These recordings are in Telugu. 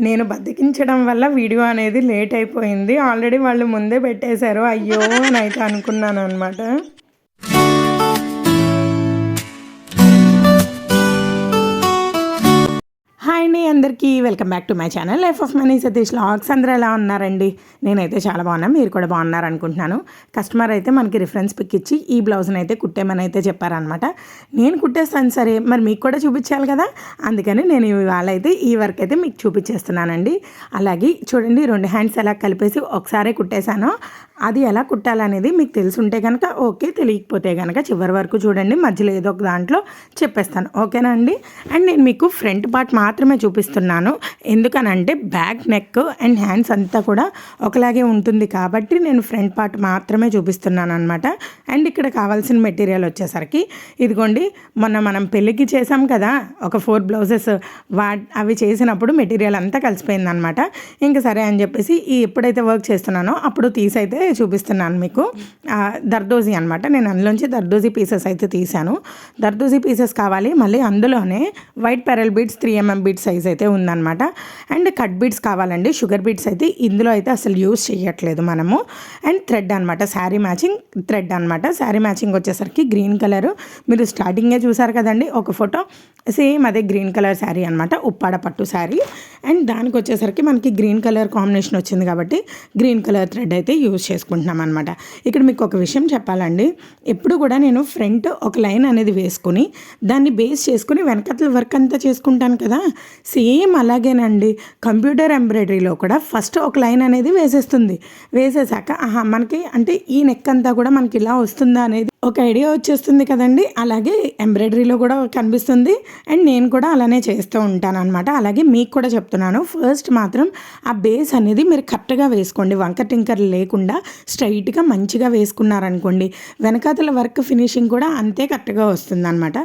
నేను బతికించడం వల్ల వీడియో అనేది లేట్ అయిపోయింది. ఆల్రెడీ వాళ్ళు ముందే పెట్టేశారు. అయ్యో అని అయితే అనుకున్నాను అనమాట హాయ్ అండి అందరికీ. Welcome back to my channel. Life of money Satish logs. అందరూ ఎలా ఉన్నారండి? నేనైతే చాలా బాగున్నాను. మీరు కూడా బాగున్నారు అనుకుంటున్నాను కస్టమర్ అయితే మనకి రిఫరెన్స్ పిక్ ఇచ్చి ఈ బ్లౌజ్ని అయితే కుట్టేమని అయితే చెప్పారనమాట నేను కుట్టేస్తాను సరే మరి మీకు కూడా చూపించాలి కదా? అందుకని నేను ఇవాళ అయితే ఈ వర్క్ అయితే మీకు చూపించేస్తున్నానండి. అలాగే చూడండి రెండు హ్యాండ్స్ ఎలా కలిపేసి ఒకసారి కుట్టేశాను. అది ఎలా కుట్టాలనేది మీకు తెలుసుంటే కనుక ఓకే తెలియకపోతే కనుక చివరి వరకు చూడండి. మధ్యలో ఏదో ఒక దాంట్లో చెప్పేస్తాను. ఓకేనా అండి? అండ్ నేను మీకు ఫ్రంట్ పార్ట్ మాత్రమే చూపిస్తున్నాను. ఎందుకనంటే బ్యాక్ నెక్ అండ్ హ్యాండ్స్ అంతా కూడా ఒకలాగే ఉంటుంది కాబట్టి నేను ఫ్రంట్ పార్ట్ మాత్రమే చూపిస్తున్నాను అనమాట అండ్ ఇక్కడ కావాల్సిన మెటీరియల్ వచ్చేసరికి ఇదిగోండి మొన్న మనం పెళ్ళికి చేసాం కదా ఒక ఫోర్ బ్లౌజెస్ వా అవి చేసినప్పుడు మెటీరియల్ అంతా కలిసిపోయింది అనమాట ఇంకా సరే అని చెప్పేసి ఈ ఎప్పుడైతే వర్క్ చేస్తున్నానో అప్పుడు తీసైతే చూపిస్తున్నాను మీకు. దర్దోజీ అనమాట నేను అందులోంచి దర్దోజీ పీసెస్ అయితే తీశాను. దర్దోజీ పీసెస్ కావాలి. మళ్ళీ అందులోనే white pearl beads three MM beads size అయితే ఉందన్నమాట. అండ్ కట్ బీడ్స్ కావాలండి. షుగర్ బీడ్స్ అయితే ఇందులో అయితే అసలు యూస్ చేయట్లేదు మనము. అండ్ థ్రెడ్ అనమాట శారీ మ్యాచింగ్ థ్రెడ్ అనమాట శారీ మ్యాచింగ్ వచ్చేసరికి గ్రీన్ కలర్ మీరు స్టార్టింగే చూసారు కదండి? ఒక ఫోటో సేమ్ అదే గ్రీన్ కలర్ శారీ అనమాట ఉప్పాడ పట్టు శారీ. అండ్ దానికి వచ్చేసరికి మనకి గ్రీన్ కలర్ కాంబినేషన్ వచ్చింది కాబట్టి గ్రీన్ కలర్ థ్రెడ్ అయితే యూజ్ చేసుకుంటున్నాం అనమాట ఇక్కడ మీకు ఒక విషయం చెప్పాలండి. ఎప్పుడు కూడా నేను ఫ్రంట్ ఒక లైన్ అనేది వేసుకుని దాన్ని బేస్ చేసుకుని వెనకతల వర్క్ అంతా చేసుకుంటాను కదా. సేమ్ అలాగేనండి. కంప్యూటర్ ఎంబ్రాయిడరీలో కూడా ఫస్ట్ ఒక లైన్ అనేది వేసేస్తుంది. వేసేసాక ఆహా మనకి అంటే ఈ నెక్ అంతా కూడా మనకి ఇలా వస్తుందా అనేది ఒక ఐడియా వచ్చేస్తుంది కదండి. అలాగే ఎంబ్రాయిడరీలో కూడా కనిపిస్తుంది. అండ్ నేను కూడా అలానే చేస్తూ ఉంటాను అనమాట అలాగే మీకు కూడా చెప్తున్నాను. ఫస్ట్ మాత్రం ఆ బేస్ అనేది మీరు కరెక్ట్గా వేసుకోండి. వంక టింకర్ లేకుండా స్ట్రైట్గా మంచిగా వేసుకున్నారనుకోండి వెనకాతల వర్క్ ఫినిషింగ్ కూడా అంతే కరెక్ట్గా వస్తుంది అనమాట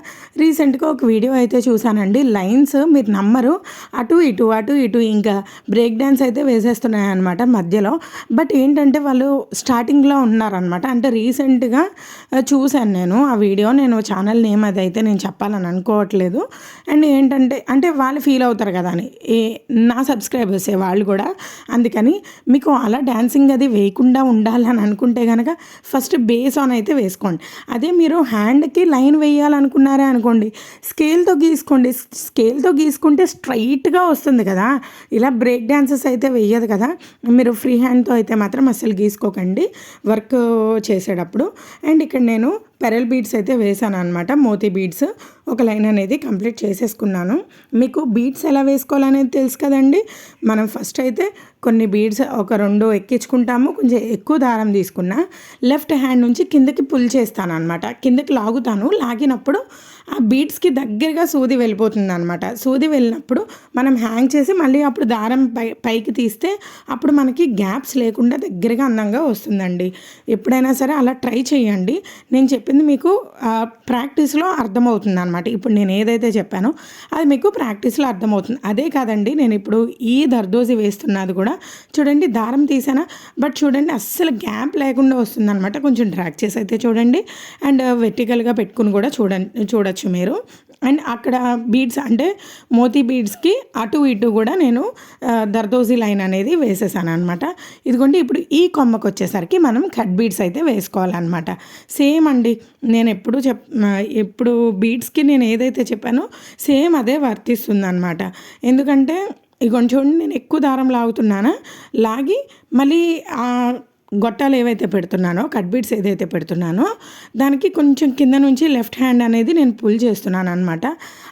రీసెంట్గా ఒక వీడియో అయితే చూసానండి లైన్స్ మీరు నమ్మరు. అటు ఇటు అటు ఇటు ఇంకా బ్రేక్ డ్యాన్స్ అయితే వేసేస్తున్నాయి అనమాట మధ్యలో. బట్ ఏంటంటే వాళ్ళు స్టార్టింగ్లో ఉన్నారనమాట అంటే రీసెంట్గా చూశాను నేను ఆ వీడియో. నేను ఛానల్ నేమ్ అది అయితే నేను చెప్పాలని అనుకోవట్లేదు. అండ్ ఏంటంటే అంటే వాళ్ళు ఫీల్ అవుతారు కదా అని. ఏ నా సబ్స్క్రైబర్స్ వాళ్ళు కూడా. అందుకని మీకు అలా డ్యాన్సింగ్ అది వేయకుండా ఉండాలని అనుకుంటే కనుక ఫస్ట్ బేస్ ఆన్ అయితే వేసుకోండి. అదే మీరు హ్యాండ్కి లైన్ వేయాలనుకున్నారే అనుకోండి స్కేల్తో గీసుకోండి. స్కేల్తో గీసుకుంటే స్ట్రైట్గా వస్తుంది కదా. ఇలా బ్రేక్ డ్యాన్సెస్ అయితే వేయదు కదా. మీరు ఫ్రీ హ్యాండ్తో అయితే మాత్రం అస్సలు గీసుకోకండి. వర్క్ చేసేటప్పుడు. అండ్ ఇక్కడ నేను పెరల్ బీడ్స్ అయితే వేసాను అనమాట మోతీ బీడ్స్ ఒక లైన్ అనేది కంప్లీట్ చేసేసుకున్నాను. మీకు బీడ్స్ ఎలా వేసుకోవాలనేది తెలుసు కదండి? మనం ఫస్ట్ అయితే కొన్ని బీడ్స్ ఒక రెండు ఎక్కించుకుంటాము. కొంచెం ఎక్కువ దారం తీసుకున్నా లెఫ్ట్ హ్యాండ్ నుంచి కిందకి పుల్ చేస్తాను అనమాట కిందకి లాగుతాను. లాగినప్పుడు ఆ బీడ్స్కి దగ్గరగా సూది వెళ్ళిపోతుంది అనమాట సూది వెళ్ళినప్పుడు మనం హ్యాంగ్ చేసి మళ్ళీ అప్పుడు దారం పై పైకి తీస్తే అప్పుడు మనకి గ్యాప్స్ లేకుండా దగ్గరగా అందంగా వస్తుందండి. ఎప్పుడైనా సరే అలా ట్రై చేయండి. నేను చెప్పింది మీకు ప్రాక్టీస్లో అర్థమవుతుంది అనమాట ఇప్పుడు నేను ఏదైతే చెప్పానో అది మీకు ప్రాక్టీస్లో అర్థమవుతుంది. అదే కాదండి నేను ఇప్పుడు ఈ దర్దోజి వేస్తున్నది కూడా చూడండి దారం తీసానా? బట్ చూడండి అస్సలు గ్యాప్ లేకుండా వస్తుంది అనమాట కొంచెం డ్రాక్ చేసి అయితే చూడండి. అండ్ వెర్టికల్గా పెట్టుకుని కూడా చూడండి చూడొచ్చు మీరు. అండ్ అక్కడ బీడ్స్ అంటే మోతీ బీడ్స్కి అటు ఇటు కూడా నేను దర్దోజీ లైన్ అనేది వేసేసాను అనమాట ఇదిగోండి ఇప్పుడు ఈ కొమ్మకు వచ్చేసరికి మనం కట్ బీడ్స్ అయితే వేసుకోవాలన్నమాట. సేమ్ అండి నేను ఎప్పుడు చెప్ ఎప్పుడు బీట్స్కి నేను ఏదైతే చెప్పానో సేమ్ అదే వర్తిస్తుంది అనమాట ఎందుకంటే ఇగోండి చూడండి నేను ఎక్కువ దారం లాగుతున్నానా? లాగి మళ్ళీ ఆ గొట్టాలు ఏవైతే పెడుతున్నానో కట్ బీట్స్ ఏదైతే పెడుతున్నానో దానికి కొంచెం కింద నుంచి లెఫ్ట్ హ్యాండ్ అనేది నేను పుల్ చేస్తున్నాను అనమాట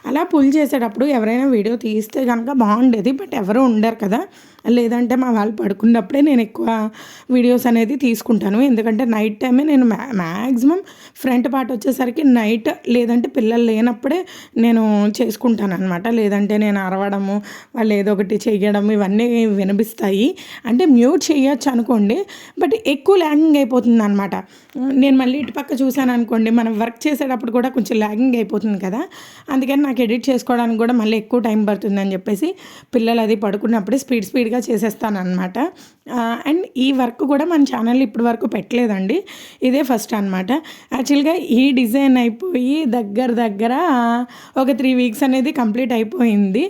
అలా పుల్ చేసేటప్పుడు ఎవరైనా వీడియో తీస్తే కనుక బాగుండేది బట్ ఎవరు ఉండరు కదా. లేదంటే మా వాళ్ళు పడుకున్నప్పుడే నేను ఎక్కువ వీడియోస్ అనేది తీసుకుంటాను. ఎందుకంటే నైట్ టైమే నేను మ్యా మ్యాక్సిమం ఫ్రంట్ పార్ట్ వచ్చేసరికి నైట్ లేదంటే పిల్లలు లేనప్పుడే నేను చేసుకుంటాను అనమాట లేదంటే నేను అరవడము వాళ్ళు ఏదో ఒకటి చేయడం ఇవన్నీ వినిపిస్తాయి. అంటే మ్యూట్ చేయొచ్చు అనుకోండి బట్ ఎక్కువ ల్యాగింగ్ అయిపోతుంది అనమాట నేను మళ్ళీ ఇటు పక్క చూశాను అనుకోండి మనం వర్క్ చేసేటప్పుడు కూడా కొంచెం ల్యాగింగ్ అయిపోతుంది కదా. అందుకని నాకు ఎడిట్ చేసుకోవడానికి కూడా మళ్ళీ ఎక్కువ టైం పడుతుందని చెప్పేసి పిల్లలు అది పడుకున్నప్పుడే స్పీడ్ స్పీడ్ చేసేస్తాను అనమాట అండ్ ఈ వర్క్ కూడా మన ఛానల్ ఇప్పటి వరకు పెట్టలేదండి. ఇదే ఫస్ట్ అనమాట యాక్చువల్గా ఈ డిజైన్ అయిపోయి దగ్గర దగ్గర ఒక త్రీ వీక్స్ అనేది కంప్లీట్ అయిపోయింది.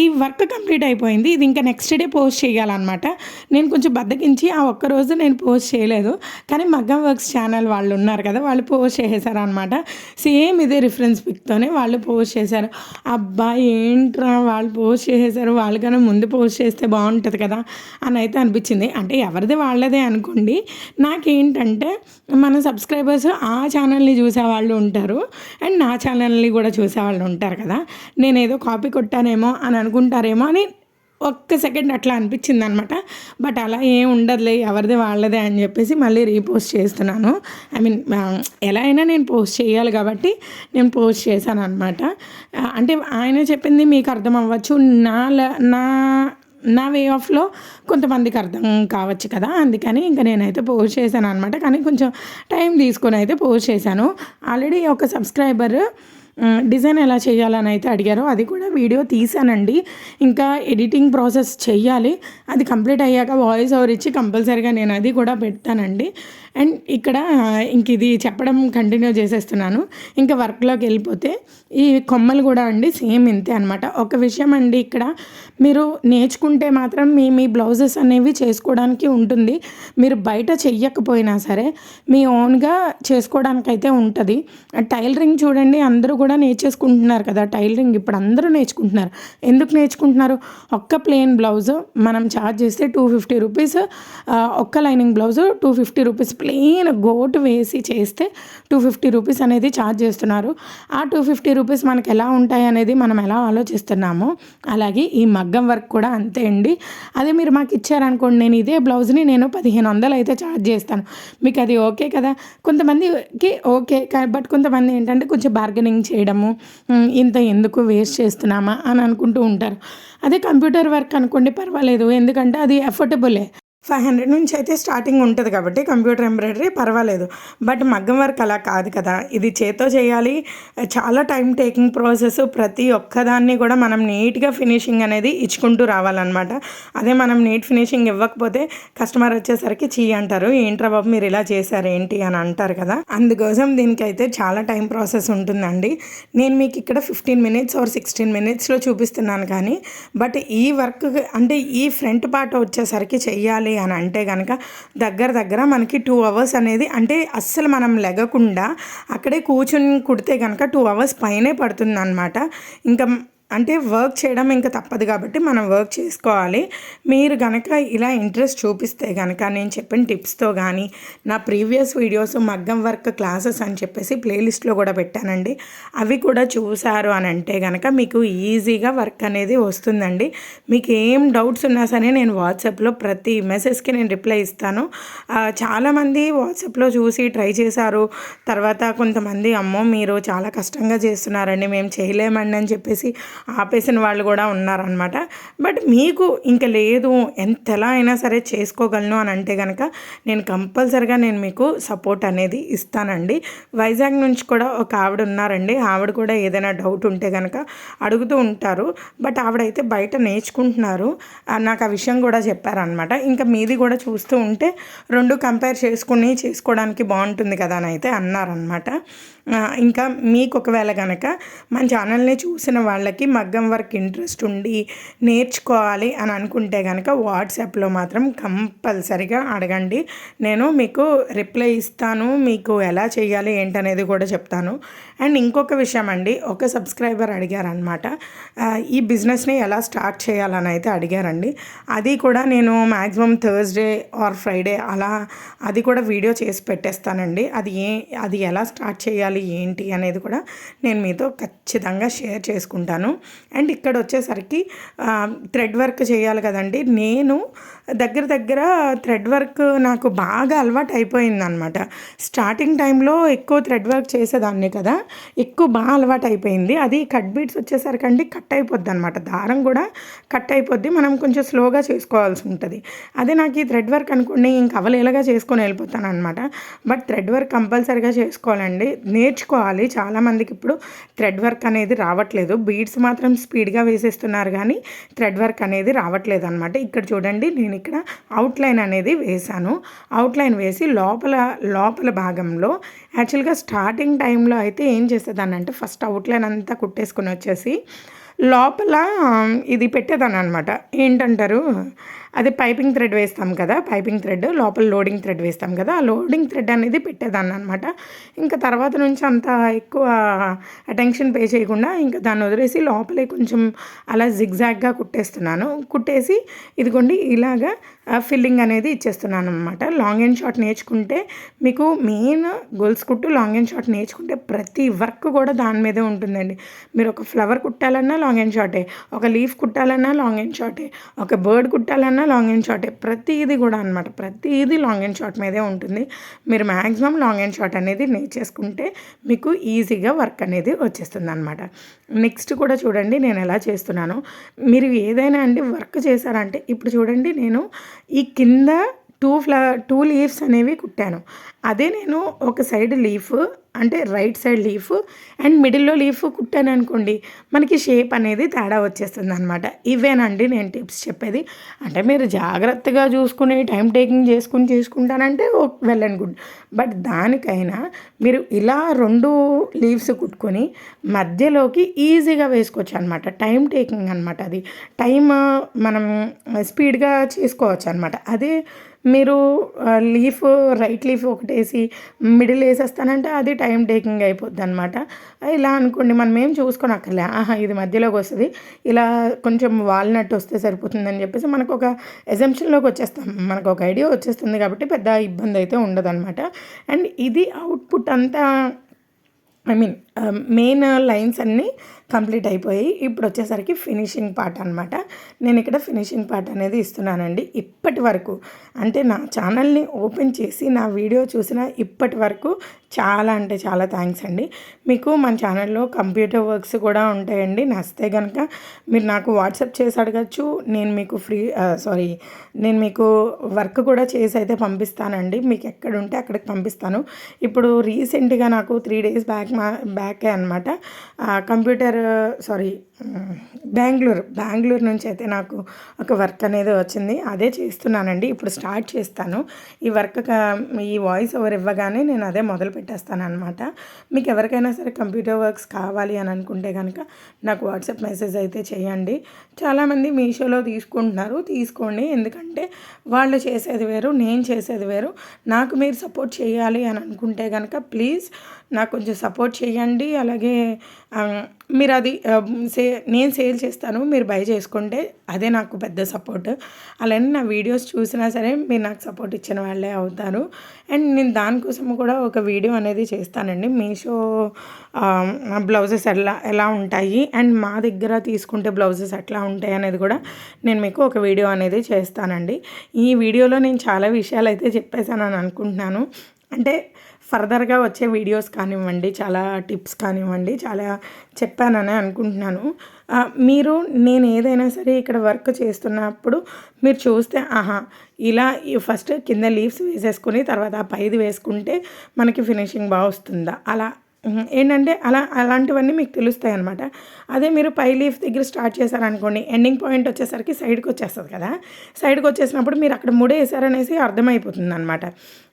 ఈ వర్క్ కంప్లీట్ అయిపోయింది. ఇది ఇంకా నెక్స్ట్ డే పోస్ట్ చేయాలన్నమాట. నేను కొంచెం బద్దకించి ఆ ఒక్క రోజు నేను పోస్ట్ చేయలేదు. కానీ మగ్గం వర్క్స్ ఛానల్ వాళ్ళు ఉన్నారు కదా వాళ్ళు పోస్ట్ చేసేసారు అనమాట సేమ్ ఇదే రిఫరెన్స్ పిక్తోనే వాళ్ళు పోస్ట్ చేశారు. అబ్బా ఏంట్రా వాళ్ళు పోస్ట్ చేసేసారు? వాళ్ళకన్నా ముందు పోస్ట్ చేస్తే బాగుంటుంది కదా అని అయితే అనిపించింది. అంటే ఎవరిది వాళ్ళదే అనుకోండి. నాకేంటంటే మన సబ్స్క్రైబర్స్ ఆ ఛానల్ని చూసే వాళ్ళు ఉంటారు. అండ్ నా ఛానల్ని కూడా చూసే వాళ్ళు ఉంటారు కదా. నేను ఏదో కాపీ కొట్టానేమో అని అనుకుంటారేమో అని ఒక్క సెకండ్ అట్లా అనిపించింది అనమాట బట్ అలా ఏం ఉండదులే ఎవరిది వాళ్ళదే అని చెప్పేసి మళ్ళీ రీపోస్ట్ చేస్తున్నాను. ఐ మీన్ ఎలా అయినా నేను పోస్ట్ చేయాలి కాబట్టి నేను పోస్ట్ చేశాను అనమాట అంటే ఆయన చెప్పింది మీకు అర్థం అవ్వచ్చు. నా నా నా వే ఆఫ్లో కొంతమందికి అర్థం కావచ్చు కదా అందుకని ఇంకా నేనైతే పోస్ట్ చేశాను అనమాట కానీ కొంచెం టైం తీసుకొని అయితే పోస్ట్ చేశాను. ఆల్రెడీ ఒక సబ్స్క్రైబర్ డిజైన్ ఎలా చేయాలని అయితే అడిగారు అది కూడా వీడియో తీసానండి ఇంకా ఎడిటింగ్ ప్రాసెస్ చెయ్యాలి. అది కంప్లీట్ అయ్యాక వాయిస్ ఓవర్ ఇచ్చి కంపల్సరీగా నేను అది కూడా పెడతానండి. అండ్ ఇక్కడ ఇంక ఇది చెప్పడం కంటిన్యూ చేసేస్తున్నాను. ఇంకా వర్క్లోకి వెళ్ళిపోతే ఈ కొమ్మలు కూడా అండి సేమ్ ఇంతే అనమాట ఒక విషయం అండి ఇక్కడ మీరు నేర్చుకుంటే మాత్రం మీ మీ బ్లౌజెస్ అనేవి చేసుకోవడానికి ఉంటుంది. మీరు బయట చెయ్యకపోయినా సరే మీ ఓన్గా చేసుకోవడానికి అయితే ఉంటుంది. టైలరింగ్ చూడండి అందరూ కూడా నేర్చేసుకుంటున్నారు కదా టైలరింగ్ ఇప్పుడు అందరూ నేర్చుకుంటున్నారు. ఎందుకు నేర్చుకుంటున్నారు? ఒక్క ప్లెయిన్ బ్లౌజ్ మనం ఛార్జ్ చేస్తే టూ ఫిఫ్టీ రూపీస్ ఒక్క lining blouse two fifty rupees. Plain goat వేసి చేస్తే టూ ఫిఫ్టీ రూపీస్ అనేది ఛార్జ్ చేస్తున్నారు. ఆ టూ ఫిఫ్టీ రూపీస్ మనకు ఎలా ఉంటాయి అనేది మనం ఎలా ఆలోచిస్తున్నామో అలాగే ఈ మగ్గం వర్క్ కూడా అంతే అండి. అదే మీరు మాకు ఇచ్చారనుకోండి నేను ఇదే బ్లౌజ్ని నేను పదిహేను వందలు అయితే ఛార్జ్ చేస్తాను. మీకు అది ఓకే కదా? కొంతమందికి ఓకే బట్ కొంతమంది ఏంటంటే కొంచెం బార్గెనింగ్ చేయడము ఇంత ఎందుకు వేస్ట్ చేస్తున్నామా అని అనుకుంటూ ఉంటారు. అదే కంప్యూటర్ వర్క్ అనుకోండి పర్వాలేదు. ఎందుకంటే అది అఫోర్డబులే ఫైవ్ హండ్రెడ్ నుంచి అయితే స్టార్టింగ్ ఉంటుంది కాబట్టి కంప్యూటర్ ఎంబ్రాయిడరీ పర్వాలేదు. బట్ మగ్గం వర్క్ అలా కాదు కదా. ఇది చేతో చేయాలి. చాలా టైం టేకింగ్ ప్రాసెస్. ప్రతి ఒక్కదాన్ని కూడా మనం నీట్గా ఫినిషింగ్ అనేది ఇచ్చుకుంటూ రావాలన్నమాట. అదే మనం నీట్ ఫినిషింగ్ ఇవ్వకపోతే కస్టమర్ వచ్చేసరికి చీ అంటారు. ఏంట్రా బాబు మీరు ఇలా చేశారు ఏంటి? అని అంటారు కదా. అందుకోసం దీనికైతే చాలా టైం ప్రాసెస్ ఉంటుందండి. నేను మీకు ఇక్కడ ఫిఫ్టీన్ మినిట్స్ ఆర్ సిక్స్టీన్ మినిట్స్లో చూపిస్తున్నాను కానీ బట్ ఈ వర్క్ అంటే ఈ ఫ్రంట్ పార్ట్ వచ్చేసరికి చెయ్యాలి. అని అంటే కనుక దగ్గర దగ్గర మనకి టూ అవర్స్ అనేది అంటే అస్సలు మనం లెగకుండా అక్కడే కూర్చుని కుడితే కనుక టూ అవర్స్ పైనే పడుతుంది అనమాట ఇంకా అంటే వర్క్ చేయడం ఇంకా తప్పదు కాబట్టి మనం వర్క్ చేసుకోవాలి. మీరు కనుక ఇలా ఇంట్రెస్ట్ చూపిస్తే కనుక నేను చెప్పిన టిప్స్తో కానీ నా ప్రీవియస్ వీడియోస్ మగ్గం వర్క్ క్లాసెస్ అని చెప్పేసి ప్లేలిస్ట్లో కూడా పెట్టానండి. అవి కూడా చూసారు అని అంటే కనుక మీకు ఈజీగా వర్క్ అనేది వస్తుందండి. మీకు ఏం డౌట్స్ ఉన్నా సరే నేను వాట్సాప్లో ప్రతి మెసేజ్కి నేను రిప్లై ఇస్తాను. చాలామంది వాట్సాప్లో చూసి ట్రై చేశారు. తర్వాత కొంతమంది అమ్మో మీరు చాలా కష్టంగా చేస్తున్నారండి మేము చేయలేమండి అని చెప్పేసి ఆపేసిన వాళ్ళు కూడా ఉన్నారనమాట బట్ మీకు ఇంకా లేదు ఎంత ఎలా అయినా సరే చేసుకోగలను అని అంటే కనుక నేను కంపల్సరిగా నేను మీకు సపోర్ట్ అనేది ఇస్తానండి. వైజాగ్ నుంచి కూడా ఒక ఆవిడ ఉన్నారండి. ఆవిడ కూడా ఏదైనా డౌట్ ఉంటే కనుక అడుగుతూ ఉంటారు. బట్ ఆవిడైతే బయట నేర్చుకుంటున్నారు. నాకు ఆ విషయం కూడా చెప్పారనమాట ఇంకా మీది కూడా చూస్తూ ఉంటే రెండు కంపేర్ చేసుకుని చేసుకోవడానికి బాగుంటుంది కదా అని అయితే అన్నారనమాట ఇంకా మీకు ఒకవేళ కనుక మన ఛానల్ని చూసిన వాళ్ళకి మగ్గం వర్క్ ఇంట్రెస్ట్ ఉండి నేర్చుకోవాలి అని అనుకుంటే కనుక వాట్సాప్లో మాత్రం కంపల్సరిగా అడగండి. నేను మీకు రిప్లై ఇస్తాను మీకు ఎలా చేయాలి ఏంటనేది కూడా చెప్తాను. అండ్ ఇంకొక విషయం అండి ఒక సబ్స్క్రైబర్ అడిగారనమాట ఈ బిజినెస్ని ఎలా స్టార్ట్ చేయాలని అయితే అడిగారండి. అది కూడా నేను మ్యాక్సిమం థర్స్డే ఆర్ ఫ్రైడే అలా అది కూడా వీడియో చేసి పెట్టేస్తానండి. అది ఏ అది ఎలా స్టార్ట్ చేయాలి ఏంటి అనేది కూడా నేను మీతో ఖచ్చితంగా షేర్ చేసుకుంటాను. అండ్ ఇక్కడ వచ్చేసరికి థ్రెడ్ వర్క్ చేయాలి కదండి. నేను దగ్గర దగ్గర థ్రెడ్ వర్క్ నాకు బాగా అలవాటు అయిపోయింది అనమాట స్టార్టింగ్ టైంలో ఎక్కువ థ్రెడ్ వర్క్ చేసేదాన్ని కదా ఎక్కువ బాగా అలవాటు అయిపోయింది. అది కట్ బీట్స్ వచ్చేసరికి అండి కట్ అయిపోద్ది అనమాట దారం కూడా కట్ అయిపోద్ది మనం కొంచెం స్లోగా చేసుకోవాల్సి ఉంటుంది. అదే నాకు ఈ థ్రెడ్ వర్క్ అనుకోండి ఇంక అవలేలాగా చేసుకొని వెళ్ళిపోతాను అనమాట బట్ థ్రెడ్ వర్క్ కంపల్సరీగా చేసుకోవాలండి. నేర్చుకోవాలి చాలామందికి ఇప్పుడు. థ్రెడ్ వర్క్ అనేది రావట్లేదు. బీడ్స్ మాత్రం స్పీడ్గా వేసేస్తున్నారు కానీ థ్రెడ్ వర్క్ అనేది రావట్లేదు అనమాట ఇక్కడ చూడండి నేను ఇక్కడ అవుట్లైన్ అనేది వేశాను. అవుట్లైన్ వేసి లోపల లోపల భాగంలో యాక్చువల్గా స్టార్టింగ్ టైంలో అయితే ఏం చేసేదాన్ని అంటే ఫస్ట్ అవుట్లైన్ అంతా కుట్టేసుకుని వచ్చేసి లోపల ఇది పెట్టేదాన్ని అనమాట ఏంటంటారు? అది పైపింగ్ థ్రెడ్ వేస్తాం కదా పైపింగ్ థ్రెడ్ లోపల లోడింగ్ థ్రెడ్ వేస్తాం కదా ఆ లోడింగ్ థ్రెడ్ అనేది పెట్టేదాన్ని అనమాట ఇంకా తర్వాత నుంచి అంత ఎక్కువ అటెన్షన్ పే చేయకుండా ఇంకా దాన్ని వదిలేసి లోపలే కొంచెం అలా జిగ్జాగ్గా కుట్టేస్తున్నాను. కుట్టేసి ఇదిగోండి ఇలాగా ఫిల్లింగ్ అనేది ఇచ్చేస్తున్నాను అనమాట లాంగ్ అండ్ షార్ట్ నేర్చుకుంటే మీకు మెయిన్ గోల్స్ కుట్టు లాంగ్ అండ్ షార్ట్ నేర్చుకుంటే ప్రతి వర్క్ కూడా దాని మీదే ఉంటుందండి. మీరు ఒక ఫ్లవర్ కుట్టాలన్నా లాంగ్ అండ్ షార్టే ఒక లీఫ్ కుట్టాలన్నా లాంగ్ అండ్ షార్టే ఒక బర్డ్ కుట్టాలన్నా లాంగ్ అండ్ షార్టే ప్రతిదీ కూడా అనమాట ప్రతిదీ లాంగ్ అండ్ షార్ట్ మీదే ఉంటుంది. మీరు మ్యాక్సిమం లాంగ్ అండ్ షార్ట్ అనేది నేర్చేసుకుంటే మీకు ఈజీగా వర్క్ అనేది వచ్చేస్తుంది అనమాట నెక్స్ట్ కూడా చూడండి నేను ఎలా చేస్తున్నాను. మీరు ఏదైనా అండి వర్క్ చేశారంటే ఇప్పుడు చూడండి నేను ఈ కింద టూ ఫ్లా టూ లీవ్స్ అనేవి కుట్టాను. అదే నేను ఒక సైడ్ లీఫ్ అంటే రైట్ సైడ్ లీఫ్ అండ్ మిడిల్లో లీఫ్ కుట్టాను అనుకోండి మనకి షేప్ అనేది తేడా వచ్చేస్తుంది అనమాట ఇవేనండి నేను టిప్స్ చెప్పేది. అంటే మీరు జాగ్రత్తగా చూసుకుని టైం టేకింగ్ చేసుకుని చేసుకుంటానంటే వెల్ అండ్ గుడ్ బట్ దానికైనా మీరు ఇలా రెండు లీవ్స్ కుట్టుకొని మధ్యలోకి ఈజీగా వేసుకోవచ్చు అనమాట టైం టేకింగ్ అనమాట అది. టైం మనం స్పీడ్గా చేసుకోవచ్చు అనమాట అదే మీరు లీఫ్ రైట్ లీఫ్ ఒకటేసి మిడిల్ వేసేస్తానంటే అది టైం టేకింగ్ అయిపోద్ది అనమాట ఇలా అనుకోండి మనం ఏం చూసుకొని అక్కర్లే. ఆహా ఇది మధ్యలోకి వస్తుంది. ఇలా కొంచెం వాల్నట్ వస్తే సరిపోతుందని చెప్పేసి మనకు ఒక ఎజంప్షన్లోకి వచ్చేస్తాం. మనకు ఒక ఐడియా వచ్చేస్తుంది కాబట్టి పెద్ద ఇబ్బంది అయితే ఉండదు అనమాట అండ్ ఇది అవుట్పుట్ అంతా ఐ మీన్ మెయిన్ లైన్స్ అన్నీ కంప్లీట్ అయిపోయి ఇప్పుడు వచ్చేసరికి ఫినిషింగ్ పార్ట్ అనమాట నేను ఇక్కడ ఫినిషింగ్ పార్ట్ అనేది ఇస్తున్నానండి. ఇప్పటి వరకు అంటే నా ఛానల్ని ఓపెన్ చేసి నా వీడియో చూసిన ఇప్పటి వరకు చాలా అంటే చాలా థ్యాంక్స్ అండి. మీకు మన ఛానల్లో కంప్యూటర్ వర్క్స్ కూడా ఉంటాయండి. నచ్చితే కనుక మీరు నాకు వాట్సాప్ చేసి అడగచ్చు. నేను మీకు ఫ్రీ సారీ నేను మీకు వర్క్ కూడా చేసి అయితే పంపిస్తానండి. మీకు ఎక్కడ ఉంటే అక్కడికి పంపిస్తాను. ఇప్పుడు రీసెంట్గా నాకు త్రీ డేస్ బ్యాక్ మా బ్యాకే అనమాట కంప్యూటర్ సారీ బెంగళూరు బెంగళూరు నుంచి అయితే నాకు ఒక వర్క్ అనేది వచ్చింది. అదే చేస్తున్నానండి. ఇప్పుడు స్టార్ట్ చేస్తాను. ఈ వర్క్ ఈ వాయిస్ ఓవర్ ఇవ్వగానే నేను అదే మొదలు పెట్టేస్తాను అనమాట మీకు ఎవరికైనా సరే కంప్యూటర్ వర్క్స్ కావాలి అని అనుకుంటే కనుక నాకు వాట్సాప్ మెసేజ్ అయితే చేయండి. చాలామంది మీషోలో తీసుకుంటున్నారు. తీసుకోండి. ఎందుకంటే వాళ్ళు చేసేది వేరు నేను చేసేది వేరు. నాకు మీరు సపోర్ట్ చేయాలి అని అనుకుంటే కనుక ప్లీజ్ నాకు కొంచెం సపోర్ట్ చేయండి. అలాగే మీరు అది సే నేను సేల్ చేస్తాను మీరు బై చేసుకుంటే అదే నాకు పెద్ద సపోర్ట్. అలానే నా వీడియోస్ చూసినా సరే మీరు నాకు సపోర్ట్ ఇచ్చిన వాళ్ళే అవుతారు. అండ్ నేను దానికోసం కూడా ఒక వీడియో అనేది చేస్తానండి. మీషో బ్లౌజెస్ ఎలా ఎలా ఉంటాయి అండ్ మా దగ్గర తీసుకుంటే బ్లౌజెస్ ఎట్లా ఉంటాయి అనేది కూడా నేను మీకు ఒక వీడియో అనేది చేస్తానండి. ఈ వీడియోలో నేను చాలా విషయాలు అయితే చెప్పేశానని అనుకుంటున్నాను. అంటే ఫర్దర్గా వచ్చే వీడియోస్ కానివ్వండి చాలా టిప్స్ కానివ్వండి చాలా చెప్పానని అనుకుంటున్నాను. మీరు నేను ఏదైనా సరే ఇక్కడ వర్క్ చేస్తున్నప్పుడు మీరు చూస్తే ఆహా ఇలా ఫస్ట్ కింద లీవ్స్ వేసేసుకుని తర్వాత పైది వేసుకుంటే మనకి ఫినిషింగ్ బాగా వస్తుందా? అలా ఏంటంటే అలా అలాంటివన్నీ మీకు తెలుస్తాయి అనమాట అదే మీరు పై లీఫ్ దగ్గర స్టార్ట్ చేశారనుకోండి ఎండింగ్ పాయింట్ వచ్చేసరికి సైడ్కి వచ్చేస్తుంది కదా. సైడ్కి వచ్చేసినప్పుడు మీరు అక్కడ ముడి వేసారనేసి అర్థమైపోతుంది అనమాట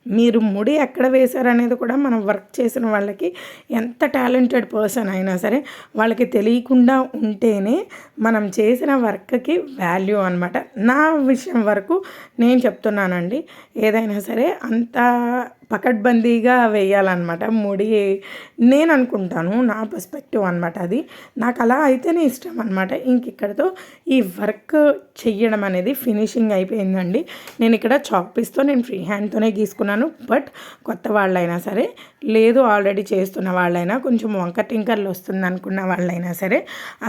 మీరు ముడి ఎక్కడ వేశారనేది కూడా మనం వర్క్ చేసిన వాళ్ళకి ఎంత టాలెంటెడ్ పర్సన్ అయినా సరే వాళ్ళకి తెలియకుండా ఉంటేనే మనం చేసిన వర్క్కి వాల్యూ అనమాట నా విషయం వరకు నేను చెప్తున్నానండి. ఏదైనా సరే అంత పకడ్బందీగా వేయాలన్నమాట. ముడి నేను అనుకుంటాను నా పర్స్పెక్టివ్ అనమాట అది. నాకు అలా అయితేనే ఇష్టం అనమాట ఇంక ఇక్కడతో ఈ వర్క్ చెయ్యడం అనేది ఫినిషింగ్ అయిపోయిందండి. నేను ఇక్కడ చాక్ పీస్తో నేను ఫ్రీ హ్యాండ్తోనే గీసుకున్నాను. బట్ కొత్త వాళ్ళైనా సరే లేదు ఆల్రెడీ చేస్తున్న వాళ్ళైనా కొంచెం వంక టింకర్లు వస్తుంది అనుకున్న వాళ్ళైనా సరే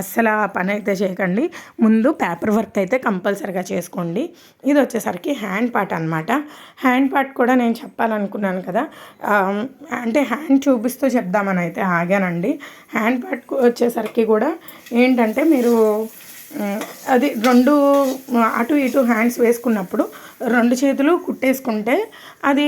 అస్సలు ఆ పని అయితే చేయకండి. ముందు పేపర్ వర్క్ అయితే కంపల్సరిగా చేసుకోండి. ఇది వచ్చేసరికి హ్యాండ్ పార్ట్ అనమాట హ్యాండ్ పార్ట్ కూడా నేను చెప్పాలనుకున్నాను అనుకున్నాను కదా. అంటే హ్యాండ్ చూపిస్తూ చెప్దామని అయితే ఆగానండి. హ్యాండ్ పట్టుకు వచ్చేసరికి కూడా ఏంటంటే మీరు అది రెండు అటు ఇటు హ్యాండ్స్ వేసుకున్నప్పుడు రెండు చేతులు కుట్టేసుకుంటే అది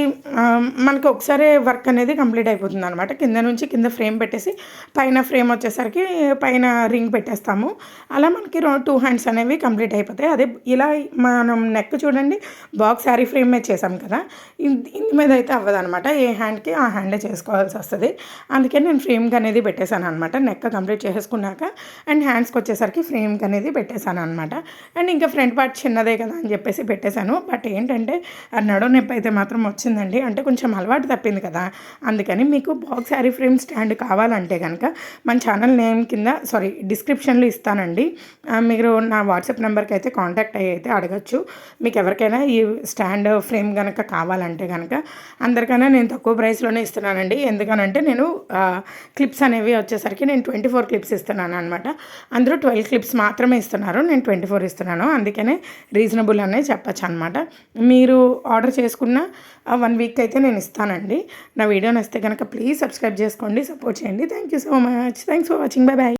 మనకి ఒకసారి వర్క్ అనేది కంప్లీట్ అయిపోతుంది అనమాట కింద నుంచి కింద ఫ్రేమ్ పెట్టేసి పైన ఫ్రేమ్ వచ్చేసరికి పైన రింగ్ పెట్టేస్తాము. అలా మనకి టూ హ్యాండ్స్ అనేవి కంప్లీట్ అయిపోతాయి. అదే ఇలా మనం నెక్ చూడండి బాక్స్ శారీ ఫ్రేమ్ మీద చేసాం కదా ఇన్- ఇందు మీద అయితే అవ్వదనమాట ఏ హ్యాండ్కి ఆ హ్యాండే చేసుకోవాల్సి వస్తుంది. అందుకే నేను ఫ్రేమ్కి అనేది పెట్టేశాను అనమాట నెక్ కంప్లీట్ చేసుకున్నాక అండ్ హ్యాండ్స్కి వచ్చేసరికి ఫ్రేమ్కి అనేది పెట్టేశాను అనమాట అండ్ ఇంకా ఫ్రంట్ పార్ట్ చిన్నదే కదా అని చెప్పేసి పెట్టేశాను. బట్ ఏంటంటే నడో నొప్పి అయితే మాత్రం వచ్చిందండి. అంటే కొంచెం అలవాటు తప్పింది కదా. అందుకని మీకు బాక్స్ శారీ ఫ్రేమ్ స్టాండ్ కావాలంటే కనుక మన ఛానల్ నేమ్ కింద సారీ డిస్క్రిప్షన్లో ఇస్తానండి. మీరు నా వాట్సాప్ నెంబర్కి అయితే కాంటాక్ట్ అయ్యి అయితే అడగచ్చు. మీకు ఎవరికైనా ఈ స్టాండ్ ఫ్రేమ్ కనుక కావాలంటే కనుక అందరికైనా నేను తక్కువ ప్రైస్లోనే ఇస్తున్నానండి. ఎందుకనంటే నేను క్లిప్స్ అనేవి వచ్చేసరికి నేను ట్వంటీ ఫోర్ క్లిప్స్ ఇస్తున్నాను అనమాట అందరూ ట్వెల్వ్ క్లిప్స్ మాత్రమే ఇస్తున్నారు నేను ట్వంటీ ఫోర్ ఇస్తున్నాను. అందుకనే రీజనబుల్ అనే చెప్పచ్చు అనమాట మీరు ఆర్డర్ చేసుకున్న వన్ వీక్ అయితే నేను ఇస్తానండి. నా వీడియో నచ్చితే కనుక ప్లీజ్ సబ్స్క్రైబ్ చేసుకోండి సపోర్ట్ చేయండి. Thank you so much. Thanks for watching. Bye bye